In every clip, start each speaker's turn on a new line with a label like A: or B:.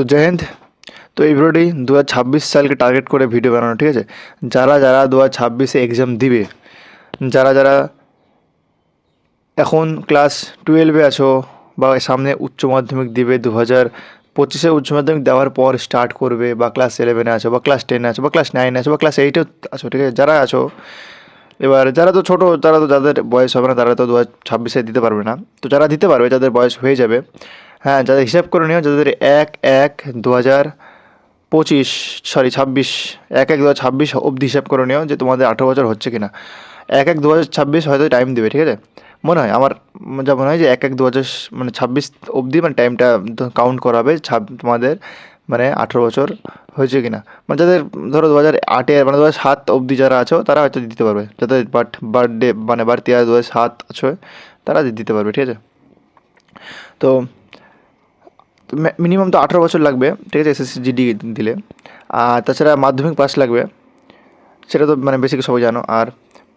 A: তো জয় হিন্দ। তো এই ভিডিওটি দু হাজার ছাব্বিশ সালকে টার্গেট করে ভিডিও বানানো, ঠিক আছে? যারা যারা দু ছাব্বিশে এক্সাম দিবে, যারা যারা এখন ক্লাস টুয়েলভে আছো বা সামনে উচ্চ মাধ্যমিক দিবে দু হাজার পঁচিশে উচ্চ মাধ্যমিক দেওয়ার পর স্টার্ট করবে বা ক্লাস ইলেভেনে আছো বা ক্লাস টেনে আছো বা ক্লাস নাইনে আছো বা ক্লাস এইটে আছো, ঠিক আছে? যারা আছো, এবার যারা তো ছোটো, তারা তো যাদের বয়স হবে না, তারা তো দু হাজার ছাব্বিশে দিতে পারবে না। তো যারা দিতে পারবে, যাদের বয়স হয়ে যাবে হ্যাঁ যাদের হিসাব করে নিও, যাদের এক এক দু হাজার পঁচিশ সরি ছাব্বিশ, এক এক দু হাজার ছাব্বিশ অবধি হিসাব করে নিও যে তোমাদের আঠেরো বছর হচ্ছে কি না এক এক দু হাজার ছাব্বিশ হয়তো টাইম দেবে, ঠিক আছে? মনে হয়, আমার যা মনে হয় যে এক এক দু হাজার মানে ছাব্বিশ অবধি মানে টাইমটা কাউন্ট করাবে ছাব, তোমাদের মানে আঠেরো বছর হয়েছে কি না মানে যাদের ধরো দু হাজার আটে মানে দু হাজার সাত অবধি যারা আছো, তারা হয়তো দিতে পারবে। যাদের বাট বার্থডে মানে বার্থ ইয়ার দু হাজার সাত আছো, তারা দিতে পারবে, ঠিক আছে? তো মিনিমাম তো আঠেরো বছর লাগবে, ঠিক আছে এসএসসি জিডি দিলে। আর তাছাড়া মাধ্যমিক পাস লাগবে, সেটা তো মানে বেসিক সবাই জানো। আর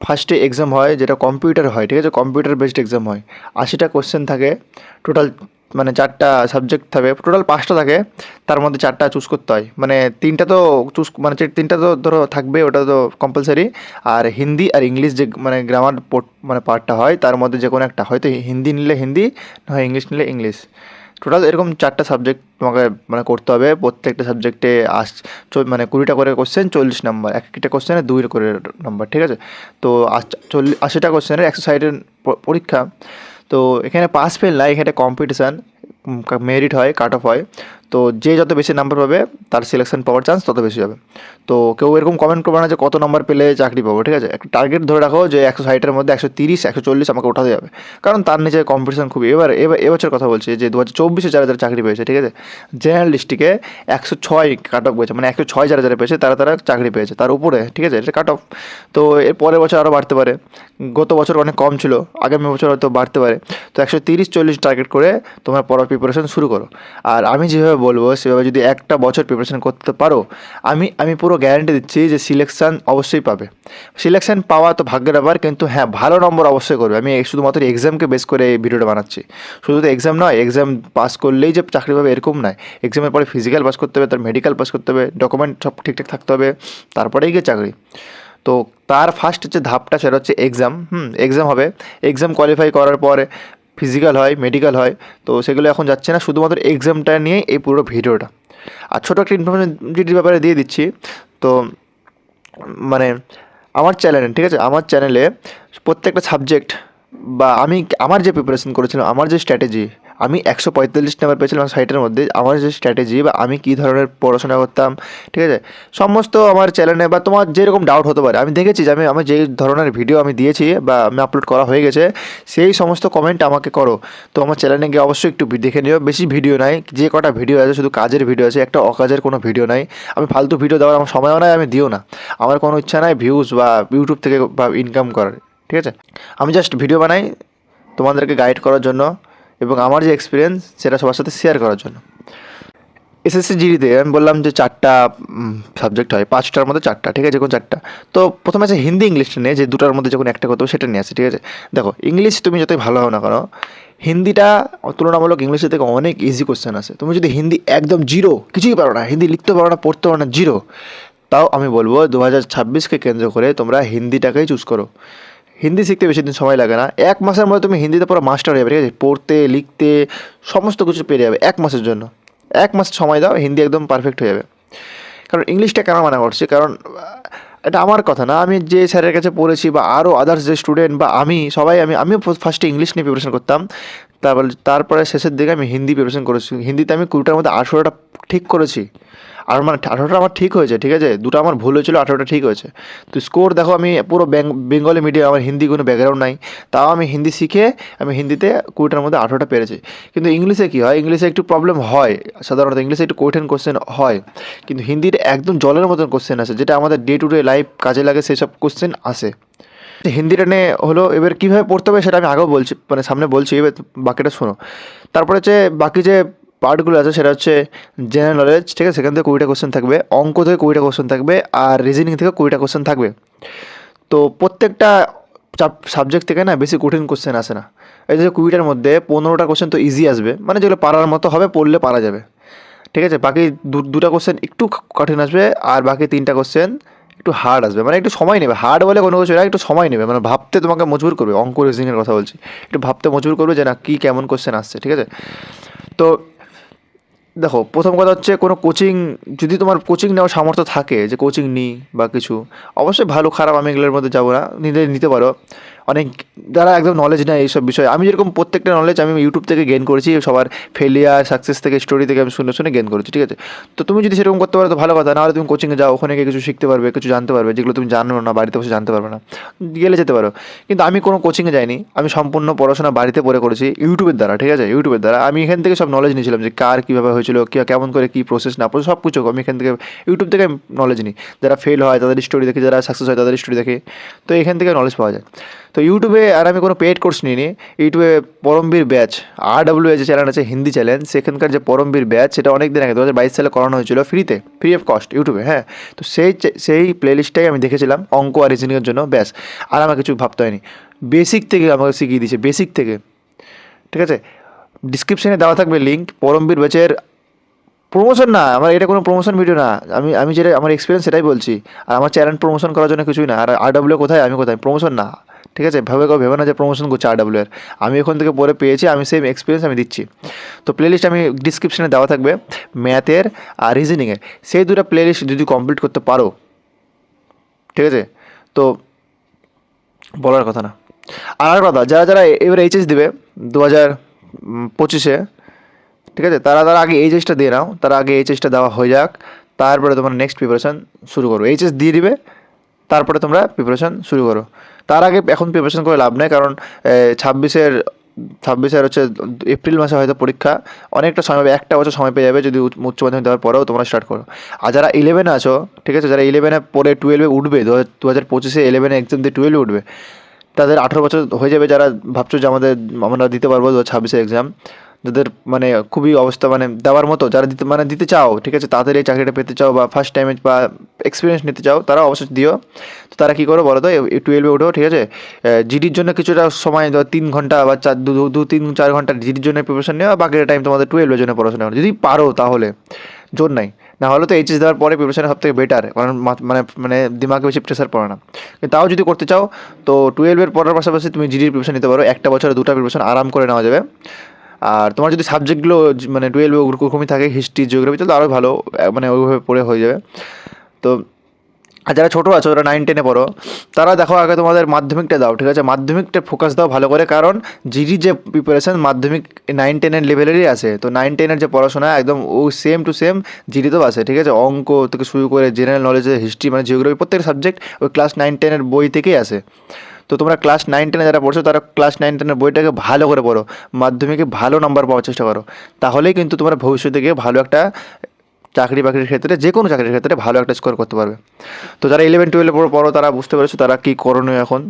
A: ফার্স্টে এক্সাম হয় যেটা কম্পিউটার হয়, ঠিক আছে কম্পিউটার বেসড এক্সাম হয়। আশিটা কোশ্চেন থাকে টোটাল মানে চারটা সাবজেক্ট থাকে টোটাল পাঁচটা থাকে, তার মধ্যে চারটা চুজ করতে হয়। মানে তিনটা তো চুজ মানে তিনটা তো ধরো থাকবে, ওটা তো কম্পালসারি আর হিন্দি আর ইংলিশ যে মানে গ্রামার মানে পার্টটা হয়, তার মধ্যে যে কোনো একটা, হয়তো হিন্দি নিলে হিন্দি নয় ইংলিশ নিলে ইংলিশ। টোটাল এরকম চারটা সাবজেক্ট তোমাকে মানে করতে হবে। প্রত্যেকটা সাবজেক্টে আস মানে কুড়িটা করে কোশ্চেন চল্লিশ নাম্বার এক একটা কোশ্চেনে দুই করে নাম্বার ঠিক আছে? তো চল্লিশ আশিটা কোশ্চেনের একশো সাইডের পরীক্ষা। তো এখানে পাস ফেল না এখানে কম্পিটিশান মেরিট হয় কাট অফ হয়। তো যে যত বেশি নাম্বার পাবে, তার সিলেকশন পাওয়ার চান্স তত বেশি হবে। তো কেউ এরকম কমেন্ট করবে না যে কত নাম্বার পেলে চাকরি পাবো, ঠিক আছে? একটা টার্গেট ধরে রাখো যে একশো ষাটের মধ্যে একশো তিরিশ, একশো চল্লিশ আমাকে ওঠাতে যাবে কারণ তার নিচে কম্পিটিশন খুবই। এবার এবার, এবছর কথা বলছি যে দু হাজার চব্বিশে যারা যারা চাকরি পেয়েছে, ঠিক আছে? জেনারেল ডিস্ট্রিক্টে একশো ছয় কাট অফ পেয়েছে মানে একশো ছয় যারা যারা পেয়েছে, তারা তারা চাকরি পেয়েছে, তার উপরে, ঠিক আছে? এটা কাট অফ তো এর পরের বছর আরও বাড়তে পারে। গত বছর অনেক কম ছিল, আগামী বছর হয়তো বাড়তে পারে। তো একশো তিরিশ, চল্লিশ টার্গেট করে তোমার পড়ার প্রিপারেশন শুরু করো। আর আমি যেভাবে বলব, সেভাবে যদি একটা বছর প্রিপারেশন করতে পারো, আমি আমি পুরো গ্যারান্টি দিচ্ছি যে সিলেকশান অবশ্যই পাবে। সিলেকশান পাওয়া তো ভাগ্যের ব্যাপার, কিন্তু হ্যাঁ ভালো নম্বর অবশ্যই করবে। আমি শুধুমাত্র এক্সামকে বেস করে এই ভিডিওটা বানাচ্ছি। শুধু তো এক্সাম নয় এক্সাম পাস করলেই যে চাকরি পাবে এরকম নয়। এক্সামের পরে ফিজিক্যাল পাস করতে হবে, তার মেডিকেল পাস করতে হবে ডকুমেন্ট সব ঠিকঠাক থাকতে হবে, তারপরেই গিয়ে চাকরি। তো তার ফার্স্ট যে ধাপটা, সেটা হচ্ছে এক্সাম হুম এক্সাম হবে। এক্সাম কোয়ালিফাই করার পরে ফিজিক্যাল হয় মেডিকেল হয়, তো সেগুলো এখন যাচ্ছে না, শুধুমাত্র এক্সামটা নিয়ে এই পুরো ভিডিওটা। আর ছোটো একটা ইনফরমেশন ডিটির ব্যাপারে দিয়ে দিচ্ছি, তো মানে আমার চ্যানেলে ঠিক আছে? আমার চ্যানেলে প্রত্যেকটা সাবজেক্ট বা আমি, আমার যে প্রিপারেশন করেছিলাম, আমার যে স্ট্র্যাটেজি আমি একশো পঁয়তাল্লিশ নাম্বার পেয়েছিলাম সাইটের মধ্যে। আমার যে স্ট্র্যাটেজি বা আমি কী ধরনের পড়াশোনা করতাম, ঠিক আছে? সমস্ত আমার চ্যানেলে বা তোমার যেরকম ডাউট হতে পারে, আমি দেখেছি যে আমি আমার যেই ধরনের ভিডিও আমি দিয়েছি বা আমি আপলোড করা হয়ে গেছে, সেই সমস্ত কমেন্ট আমাকে করো। তো আমার চ্যানেলে গিয়ে অবশ্যই একটু দেখে নিও। বেশি ভিডিও নাই, যে কটা ভিডিও আছে, শুধু কাজের ভিডিও আছে, একটা অকাজের কোনো ভিডিও নাই। আমি ফালতু ভিডিও দেওয়ার আমার সময়ও নাই, আমি দিও না। আমার কোনো ইচ্ছা নাই ভিউজ বা ইউটিউব থেকে বা ইনকাম করার, ঠিক আছে? আমি জাস্ট ভিডিও বানাই তোমাদেরকে গাইড করার জন্য। এবং আমার যে এক্সপিরিয়েন্স সেটা সবার সাথে শেয়ার করার জন্য। এসএসসি জিডিতে আমি বললাম যে চারটা সাবজেক্ট হয়, পাঁচটার মধ্যে চারটা, ঠিক আছে কোন চারটা। তো প্রথমে আছে হিন্দি ইংলিশটা নিয়ে, যে দুটার মধ্যে যখন একটা করতে হবে, সেটা নিয়ে আসে, ঠিক আছে? দেখো ইংলিশ তুমি যতই ভালো হও না কেন, হিন্দিটা তুলনামূলক ইংলিশের থেকে অনেক ইজি কোশ্চেন আছে। তুমি যদি হিন্দি একদম জিরো কিছুই পারো না, হিন্দি লিখতে পারো না, পড়তে পারো না জিরো তাও আমি বলব দু হাজার ছাব্বিশকে কেন্দ্র করে তোমরা হিন্দিটাকেই চুজ করো। হিন্দি শিখতে বেশি দিন সময় লাগে না। এক মাসের মধ্যে তুমি হিন্দিতে পুরো মাস্টার হয়ে যাবে, ঠিক আছে? পড়তে, লিখতে, সমস্ত কিছু পেরে যাবে এক মাসের জন্য। এক মাস সময় দাও, হিন্দি একদম পারফেক্ট হয়ে যাবে। কারণ ইংলিশটা কেন মানা করছি? কারণ এটা আমার কথা না। আমি যে স্যারের কাছে পড়েছি বা আরও আদার্স যে স্টুডেন্ট বা আমি, সবাই আমি, আমিও ফার্স্টে ইংলিশ নিয়ে প্রিপারেশন করতাম। তারপর, তারপরে শেষের দিকে আমি হিন্দি প্রিপারেশন করেছি। হিন্দিতে আমি কুড়িটার মধ্যে আঠেরোটা ঠিক করেছি। আর মানে আঠেরোটা আমার ঠিক হয়েছে, ঠিক আছে? দুটো আমার ভুল হয়েছিল, আঠেরোটা ঠিক হয়েছে। তো স্কোর দেখো, আমি পুরো বেঙ্গলি মিডিয়াম আমার হিন্দি কোনো ব্যাকগ্রাউন্ড নাই। তাও আমি হিন্দি শিখে, আমি হিন্দিতে কুড়িটার মধ্যে আঠেরোটা পেরেছি। কিন্তু ইংলিশে কী হয়? ইংলিশে একটু প্রবলেম হয়। সাধারণত ইংলিশে একটু কঠিন কোশ্চেন হয়। কিন্তু হিন্দিতে একদম জলের মতন কোশ্চেন আসে, যেটা আমাদের ডে টু ডে লাইফ কাজে লাগে, সেসব কোশ্চেন আসে। হিন্দিটা নিয়ে হলো এবার কীভাবে পড়তে হবে সেটা আমি আগেও বলছি মানে সামনে বলছি, এবার বাকিটা শোনো। তারপরে হচ্ছে বাকি যে পার্টগুলো আছে সেটা হচ্ছে জেনারেল নলেজ ঠিক আছে? সেখান থেকে কুড়িটা কোশ্চেন থাকবে, অঙ্ক থেকে কুড়িটা কোশ্চেন থাকবে, আর রিজনিং থেকে কুড়িটা কোশ্চেন থাকবে। তো প্রত্যেকটা সাবজেক্ট থেকে না বেশি কঠিন কোশ্চেন আসে না। এই যে কুড়িটার মধ্যে পনেরোটা কোশ্চেন তো ইজি আসবে মানে যেগুলো পারার মতো হবে, পড়লে পারা যাবে। ঠিক আছে? বাকি দুটা কোশ্চেন একটু কঠিন আসবে, আর বাকি তিনটা কোশ্চেন একটু হার্ড আসবে। মানে একটু সময় নেবে। হার্ড বলে কোনো কিছু না, একটু সময় নেবে। মানে ভাবতে তোমাকে মজবুর করবে। অঙ্ক রিজনিংয়ের কথা বলছি। একটু ভাবতে মজবুর করবে যে, না, কী কেমন কোশ্চেন আসছে? ঠিক আছে? তো দেখো, প্রথম কথা হচ্ছে কোনো কোচিং যদি তোমার কোচিং নেওয়ার সামর্থ্য থাকে, যে কোচিং নিই বা কিছু, অবশ্যই ভালো খারাপ আমি এগুলোর মধ্যে যাব না। নিজে নিতে পারো। অনেক যারা একদম নলেজ নেয় এইসব বিষয়ে। আমি যেরকম প্রত্যেকটা নলেজ আমি ইউটিউব থেকে গেন করেছি, সবার ফেলিয়ার সাকসেস থেকে স্টোরি থেকে আমি শুনে শুনে গেন করেছি, ঠিক আছে? তো তুমি যদি সেরকম করতে পারো তো ভালো কথা, নাহলে তুমি কোচিংয়ে যাও, ওখানে গিয়ে কিছু শিখতে পারবে, কিছু জানতে পারবে, যেগুলো তুমি জানো না, বাড়িতে বসে জানতে পারবে না। গেলে যেতে পারো। কিন্তু আমি কোনো কোচিংয়ে যাইনি, আমি সম্পূর্ণ পড়াশোনা বাড়িতে পড়ে করেছি ইউটিউবের দ্বারা, ঠিক আছে? ইউটিউবের দ্বারা। আমি এখান থেকে সব নলেজ নিয়েছিলাম যে কার কীভাবে হয়েছিল, কী, কেমন করে কী প্রসেস না সব কিছু আমি এখান থেকে ইউটিউব থেকে নলেজ নিই। যারা ফেল হয়, তাদের স্টোরি দেখে, যারা সাকসেস হয়, তাদের স্টোরি দেখে। তো এখান থেকে নলেজ পাওয়া যায়। তো ইউটিউবে আর আমি কোনো পেড কোর্স নিইনি। ইউটিউবে পরমবীর ব্যাচ আর ডাব্লিউ যে চ্যানেল আছে, হিন্দি চ্যানেল সেখানকার যে পরমবীর ব্যাচ সেটা অনেক দিন আগে দু হাজার বাইশ সালে করানো হয়েছিল ফ্রিতে ফ্রি অফ কস্ট ইউটিউবে হ্যাঁ। তো সেই সেই প্লেলিস্টটাই আমি দেখেছিলাম, অঙ্ক আর রিজনিংয়ের জন্য, ব্যাস। আর আমার কিছু ভাবতে হয়নি। বেসিক থেকে আমাকে শিখিয়ে দিয়েছে বেসিক থেকে। ঠিক আছে? ডিসক্রিপশানে দেওয়া থাকবে লিঙ্ক পরমবীর ব্যাচের প্রমোশন না, আমার এটা কোনো প্রমোশন ভিডিও না। আমি আমি যেটা, আমার এক্সপিরিয়েন্স সেটাই বলছি। আর আমার চ্যানেল প্রমোশন করার জন্য কিছুই না। আর আর ডাব্লিউ কোথায়, আমি কোথায়? প্রমোশন না। ঠিক আছে? ভেবে কেউ ভেবে না যে প্রমোশন করছে আর ডাব্লিউ এর। আমি ওখান থেকে পরে পেয়েছি, আমি সেম এক্সপিরিয়েন্স আমি দিচ্ছি। তো প্লেলিস্ট আমি ডিসক্রিপশানে দেওয়া থাকবে ম্যাথের আর রিজনিংয়ের সেই দুটো প্লেলিস্ট যদি কমপ্লিট করতে পারো, ঠিক আছে? তো বলার কথা না। আর কথা, যারা যারা এবার এইচএস দিবে দু হাজার পঁচিশে, ঠিক আছে? তারা তারা আগে এইচএসটা দিয়ে নাও, তারা আগে এইচএসটা দেওয়া হয়ে যাক। তারপরে তোমার নেক্সট প্রিপারেশান শুরু করো এইচএস দিয়ে দিবে তারপরে তোমরা প্রিপারেশান শুরু করো। তার আগে এখন প্রিপারেশান করে লাভ নেই, কারণ ছাব্বিশের ছাব্বিশের হচ্ছে এপ্রিল মাসে হয়তো পরীক্ষা, অনেকটা সময় পাবে, একটা বছর সময় পেয়ে যাবে যদি উচ্চ মাধ্যমিক দেওয়ার পরেও তোমরা স্টার্ট করো। আর যারা ইলেভেনে আছো, ঠিক আছে, যারা ইলেভেনে পরে টুয়েলভে উঠবে, দু হাজার দু হাজার পঁচিশে ইলেভেনে এক্সাম দিয়ে টুয়েলভে উঠবে, তাদের আঠেরো বছর হয়ে যাবে যারা ভাবছ যে আমাদের, আমরা দিতে পারব দু হাজার ছাব্বিশে এক্সাম যাদের মানে খুবই অবস্থা মানে দেওয়ার মতো। যারা দিতে মানে দিতে চাও, ঠিক আছে, তাদের এই চাকরিটা পেতে চাও বা ফার্স্ট টাইমে বা এক্সপিরিয়েন্স নিতে চাও তারা অবশ্যই দিও। তো তারা কী করো বলো তো? টুয়েলভে উঠো, ঠিক আছে? জিডির জন্য কিছুটা সময় তিন ঘণ্টা বা চার, দু, দু- তিন, চার ঘণ্টা জিডির জন্য প্রিপারেশন নেওয়া, বাকিটা টাইম তোমাদের টুয়েলভের জন্য পড়াশোনা করো। যদি পারো তাহলে, জোর নাই। না হলে তো এইচএস দেওয়ার পরে প্রিপারেশন সব থেকে বেটার কারণ মানে মানে দিমাগে বেশি প্রেশার পড়ে না। তাও যদি করতে চাও, তো টুয়েলভের পড়ার পাশাপাশি তুমি জিডির প্রিপারেশন নিতে পারো। একটা বছরে দুটা প্রিপারেশন আরাম করে নেওয়া যাবে। আর তোমার যদি সাবজেক্টগুলো মানে টুয়েলভে ওরকমই থাকে হিস্ট্রি জিওগ্রাফি তাহলে আরও ভালো মানে ওইভাবে পড়ে হয়ে যাবে। তো, আর যারা ছোটো আছো, যারা নাইন টেনে পড়ো, তারা দেখো আগে তোমাদের মাধ্যমিকটা দাও, ঠিক আছে? মাধ্যমিকটা ফোকাস দাও ভালো করে, কারণ জিডি যে প্রিপারেশান মাধ্যমিক নাইন টেনের লেভেলেরই আছে। তো নাইন টেনের যে পড়াশোনা, একদম ও সেম টু সেম জিডিতেও আছে, ঠিক আছে? অঙ্ক থেকে শুরু করে জেনারেল নলেজে হিস্ট্রি মানে জিওগ্রাফি প্রত্যেকটা সাবজেক্ট ওই ক্লাস নাইন টেনের বই থেকেই আসে। তো তোমরা ক্লাস নাইন টেনে যারা পড়ছো, তারা ক্লাস নাইন টেনের বইটাকে ভালো করে পড়ো। মাধ্যমিকে ভালো নাম্বার পাওয়ার চেষ্টা করো। তাহলেই কিন্তু তোমরা ভবিষ্যতে গিয়ে ভালো একটা চাকরি বাকরির ক্ষেত্রে যে কোনো চাকরির ক্ষেত্রে ভালো একটা স্কোর করতে পারবে। তো যারা ইলেভেন টুয়েলভে পড়ো পড়ো, তারা বুঝতে পেরেছ তারা কী করণীয় এখন।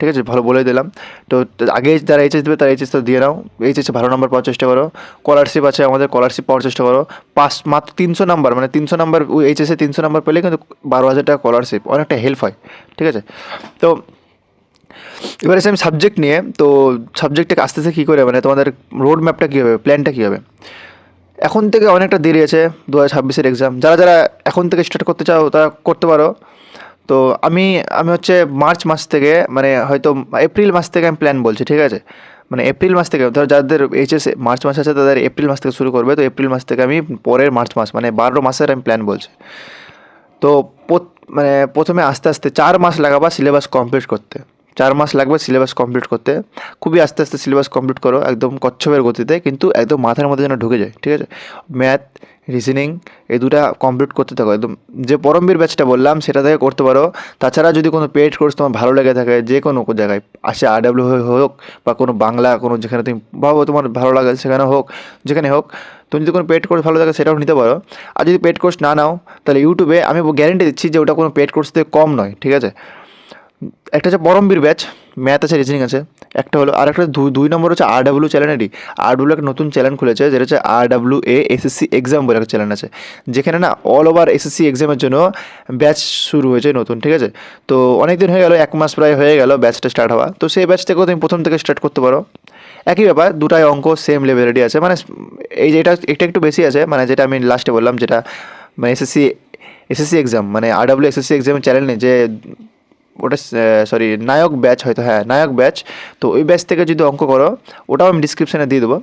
A: ঠিক আছে? ভালো বলে দিলাম। তো আগে যারা এইচএস দেবে, তারা এইচএস তো দিয়ে নাও। এইচএসে ভালো নাম্বার পাওয়ার চেষ্টা করো। স্কলারশিপ আছে আমাদের স্কলারশিপ পাওয়ার চেষ্টা করো। পাঁচ, মাত্র তিনশো নাম্বার মানে তিনশো নাম্বার এইচএসে তিনশো নাম্বার পেলে কিন্তু বারো হাজার টাকা স্কলারশিপ অনেকটা হেল্প হয়। ঠিক আছে? তো এবার এসে আমি সাবজেক্ট নিয়ে, তো সাবজেক্টটাকে আস্তে আস্তে কী করে? মানে তোমাদের রোড ম্যাপটা কী হবে প্ল্যানটা কী হবে এখন থেকে অনেকটা দেরি আছে, দু হাজার ছাব্বিশের এক্সাম যারা যারা এখন থেকে স্টার্ট করতে চাও, তারা করতে পারো। তো আমি আমি হচ্ছে মার্চ মাস থেকে মানে হয়তো এপ্রিল মাস থেকে আমি প্ল্যান বলছি, ঠিক আছে? মানে এপ্রিল মাস থেকে, ধর যাদের এইচএস মার্চ মাস আছে, তাদের এপ্রিল মাস থেকে শুরু করবে। তো এপ্রিল মাস থেকে আমি পরের মার্চ মাস মানে বারো মাসের আমি প্ল্যান বলছি। তো মানে প্রথমে আস্তে আস্তে চার মাস লাগাবা সিলেবাস কমপ্লিট করতে। চার মাস লাগবে সিলেবাস কমপ্লিট করতে। খুবই আস্তে আস্তে সিলেবাস কমপ্লিট করো, একদম কচ্ছপের গতিতে, কিন্তু একদম মাথার মধ্যে যেন ঢুকে যায়, ঠিক আছে? ম্যাথ রিজনিং এই দুটা কমপ্লিট করতে থাকো, একদম যে পরমবীর ব্যাচটা বললাম, সেটা থেকে করতে পারো। তাছাড়া যদি কোনো পেড কোর্স তোমার ভালো লেগে থাকে, যে কোনো জায়গায়, আসে আর ডাব্লিউ হোক, বা কোনো বাংলা, কোনো যেখানে তুমি ভাবো তোমার ভালো লাগে, সেখানে হোক, যেখানে হোক, তুমি যদি কোনো পেড কোর্স ভালো থাকে, সেটাও নিতে পারো। আর যদি পেড কোর্স না নাও, তাহলে ইউটিউবে আমি গ্যারেন্টি দিচ্ছি যে ওটা কোনো পেড কোর্স থেকে কম নয়, ঠিক আছে? একটা হচ্ছে পরমবীর ব্যাচ, ম্যাথ আছে রিজনিং আছে। একটা হলো, আর একটা দুই নম্বর হচ্ছে আর ডাব্লিউ চ্যানেলেরই আর ডাব্লিউ একটা নতুন চ্যানেল খুলেছে, যেটা হচ্ছে R W A SSC exam বলে একটা চ্যানেল আছে। যেখানে না অল ওভার এসএসসি এক্সামের জন্য ব্যাচ শুরু হয়েছে নতুন, ঠিক আছে? তো অনেক দিন হয়ে গেল, এক মাস প্রায় হয়ে গেল ব্যাচটা স্টার্ট হওয়া। তো সেই ব্যাচ থেকেও তুমি প্রথম থেকে স্টার্ট করতে পারো। একই ব্যাপার, দুটাই অঙ্ক সেম লেভেলেরই আছে। মানে এই যে এটা এটা একটু বেশি আছে মানে যেটা আমি লাস্টে বললাম, যেটা মানে এসএসসি এসএসসি এক্সাম মানে আর ডাব্লিউ এসএসসি এক্সামের চ্যানেল নেই যে ওটা সরি নায়ক ব্যাচ হয়তো হ্যাঁ নায়ক ব্যাচ তো ওই ব্যাচ থেকে যদি অঙ্ক করো, ওটাও আমি ডিসক্রিপশানে দিয়ে দেবো।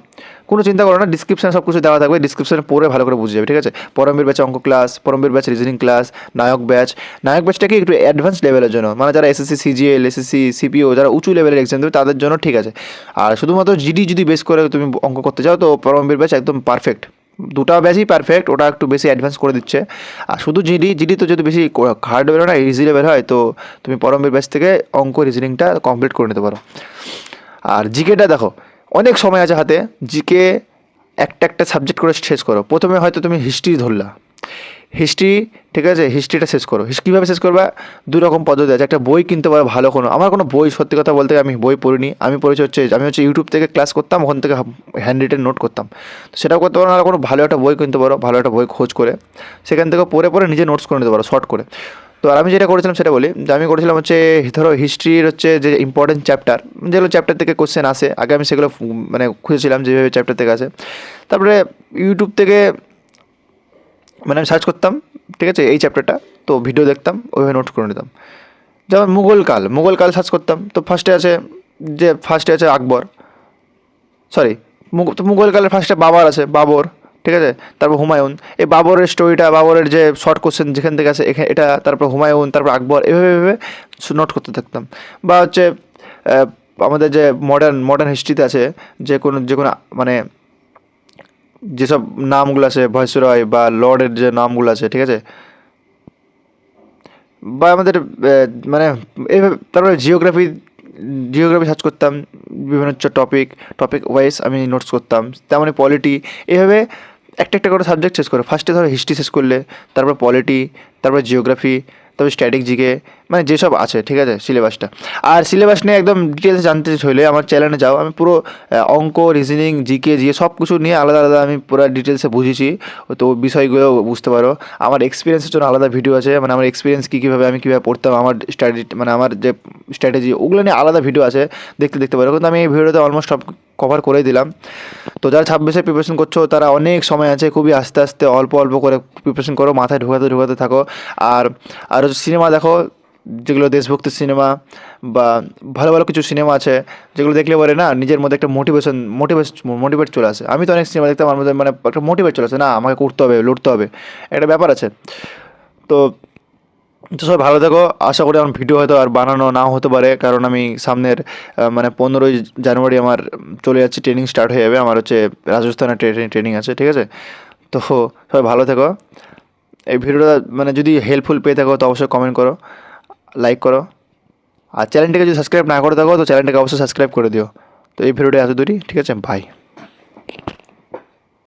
A: কোনো চিন্তা করো না ডিসক্রিপশানে সব কিছু দেওয়া থাকবে ডিসক্রিপশানে পড়ে ভালো করে বুঝে যাবে, ঠিক আছে? পরমবীর ব্যাচ অঙ্ক class Paramveer batch reasoning class Nayak batch Nayak ব্যাচটাকে একটু অ্যাডভান্স লেভেলের জন্য? মানে যারা এসএসসি সিজিএল এসএসসি সিপিও যারা উঁচু লেভেলের এক্সাম দেবে, তাদের জন্য ঠিক আছে। আর শুধুমাত্র জিডি যদি বেস করে তুমি অঙ্ক করতে চাও, তো পরমবীর ব্যাচ একদম পারফেক্ট দুটা ব্যাচই পারফেক্ট ওটা একটু বেশি অ্যাডভান্স করে দিচ্ছে। আর শুধু জিডি জিডি তো যদি বেশি হার্ড লেভেল না ইজি লেভেল হয়, তো তুমি পরমের ব্যাচ থেকে অঙ্ক রিজনিংটা কমপ্লিট করে নিতে পারো। আর জিকেটা দেখো, অনেক সময় আছে হাতে জিকে একটা একটা সাবজেক্ট করে শেষ করো। প্রথমে হয়তো তুমি হিস্ট্রি ধরলা। হিস্ট্রি ঠিক আছে? হিস্ট্রিটা শেষ করো। কীভাবে শেষ করবা? দু রকম পদ্ধতি আছে। একটা বই কিনতে পারো, ভালো কোনো। আমার কোনো বই, সত্যি কথা বলতে আমি বই পড়িনি। আমি পড়েছি হচ্ছে, আমি হচ্ছে ইউটিউব থেকে ক্লাস করতাম, ওখান থেকে হ্যান্ড রিটেন নোট করতাম। তো সেটাও করতে পারো না কোনো ভালো একটা বই কিনতে পারো, ভালো একটা বই খোঁজ করে। সেখান থেকে পড়ে পড়ে নিজে নোটস করে নিতে পারো শর্ট করে। তো আর আমি যেটা করেছিলাম, সেটা বলি যে, আমি করেছিলাম হচ্ছে, ধরো হিস্ট্রির হচ্ছে যে ইম্পর্টেন্ট চ্যাপ্টার যেগুলো চ্যাপ্টার থেকে কোশ্চেন আসে। আগে আমি সেগুলো মানে খুঁজেছিলাম, যেভাবে চ্যাপ্টার থেকে আসে। তারপরে ইউটিউব থেকে মানে আমি সার্চ করতাম, ঠিক আছে, এই চ্যাপ্টারটা তো ভিডিও দেখতাম, ওইভাবে নোট করে নিতাম। যেমন মুঘল কাল মুঘল কাল সার্চ করতাম, তো ফার্স্টে আছে যে ফার্স্টে আছে আকবর সরি তো মুঘল কালের ফার্স্টে বাবার আছে, বাবর, ঠিক আছে, তারপর হুমায়ুন, এই বাবরের স্টোরিটা বাবরের যে শর্ট কোশ্চেন যেখান থেকে আছে এখানে এটা, তারপর হুমায়ুন, তারপর আকবর, এভাবে এভাবে নোট করতে থাকতাম। বা হচ্ছে আমাদের যে মডার্ন মডার্ন হিস্ট্রিতে আছে, যে কোনো যে কোনো মানে যেসব নামগুলো আছে ভয়সরয় বা লর্ডের যে নামগুলো আছে, ঠিক আছে? বা আমাদের মানে এইভাবে তারপরে জিওগ্রাফি জিওগ্রাফি সার্চ করতাম, বিভিন্ন হচ্ছে টপিক টপিক ওয়াইজ আমি নোটস করতাম, তেমনই পলিটি এইভাবে একটা একটা করে সাবজেক্ট শেষ করে। ফার্স্টে ধরো হিস্ট্রি শেষ করলে, তারপর পলিটি তারপর জিওগ্রাফি তারপর স্ট্যাটিক জিকে মানে যেসব আছে, ঠিক আছে সিলেবাসটা আর সিলেবাস নিয়ে একদম ডিটেলস জানতে হলে আমার চ্যানেলে যাও। আমি পুরো অঙ্ক রিজনিং জিকে জিকে সব কিছু নিয়ে আলাদা আলাদা আমি পুরো ডিটেলসে বুঝেছি। তো বিষয়গুলো বুঝতে পারো। আমার এক্সপিরিয়েন্সের জন্য আলাদা ভিডিও আছে। মানে আমার এক্সপিরিয়েন্স কী, কীভাবে আমি কীভাবে পড়তাম, আমার স্ট্র্যাটেজি মানে আমার যে স্ট্র্যাটেজি ওগুলো নিয়ে আলাদা ভিডিও আছে। দেখতে দেখতে পারো। কিন্তু আমি এই ভিডিওতে অলমোস্ট সব কভার করেই দিলাম। তো যারা ছাব্বিশে প্রিপারেশন করছ, তারা অনেক সময় আছে, খুবই আস্তে আস্তে অল্প অল্প করে প্রিপারেশন করো, মাথায় ঢোকাতে ঢোকাতে থাকো। আর আর হচ্ছে সিনেমা দেখো, যেগুলো দেশভক্তি সিনেমা বা ভালো ভালো কিছু সিনেমা আছে, যেগুলো দেখলে পরে না নিজের মধ্যে একটা মোটিভেশন মোটিভেশ মোটিভেট চলে আসে। আমি তো অনেক সিনেমা দেখতাম, আমার মধ্যে মানে একটা মোটিভেট চলে আসে, না, আমাকে করতে হবে, লড়তে হবে। একটা ব্যাপার আছে। তো তো সবাই ভালো থাকো। আশা করি আমার ভিডিও হয়তো আর বানানো নাও হতে পারে, কারণ আমি সামনের মানে পনেরোই জানুয়ারি আমার চলে যাচ্ছে ট্রেনিং স্টার্ট হয়ে যাবে। আমার হচ্ছে রাজস্থানের ট্রেনিং ট্রেনিং আছে, ঠিক আছে? তো সবাই ভালো থেকো। এই ভিডিওটা মানে যদি হেল্পফুল পেয়ে থাকো, তো অবশ্যই কমেন্ট করো লাইক করো। আর চ্যানেলটাকে যদি সাবস্ক্রাইব না করে থাকো, তো চ্যানেলটাকে অবশ্যই সাবস্ক্রাইব করে দিও। তো এই ভিডিওটা এত দূরই ঠিক আছে? বাই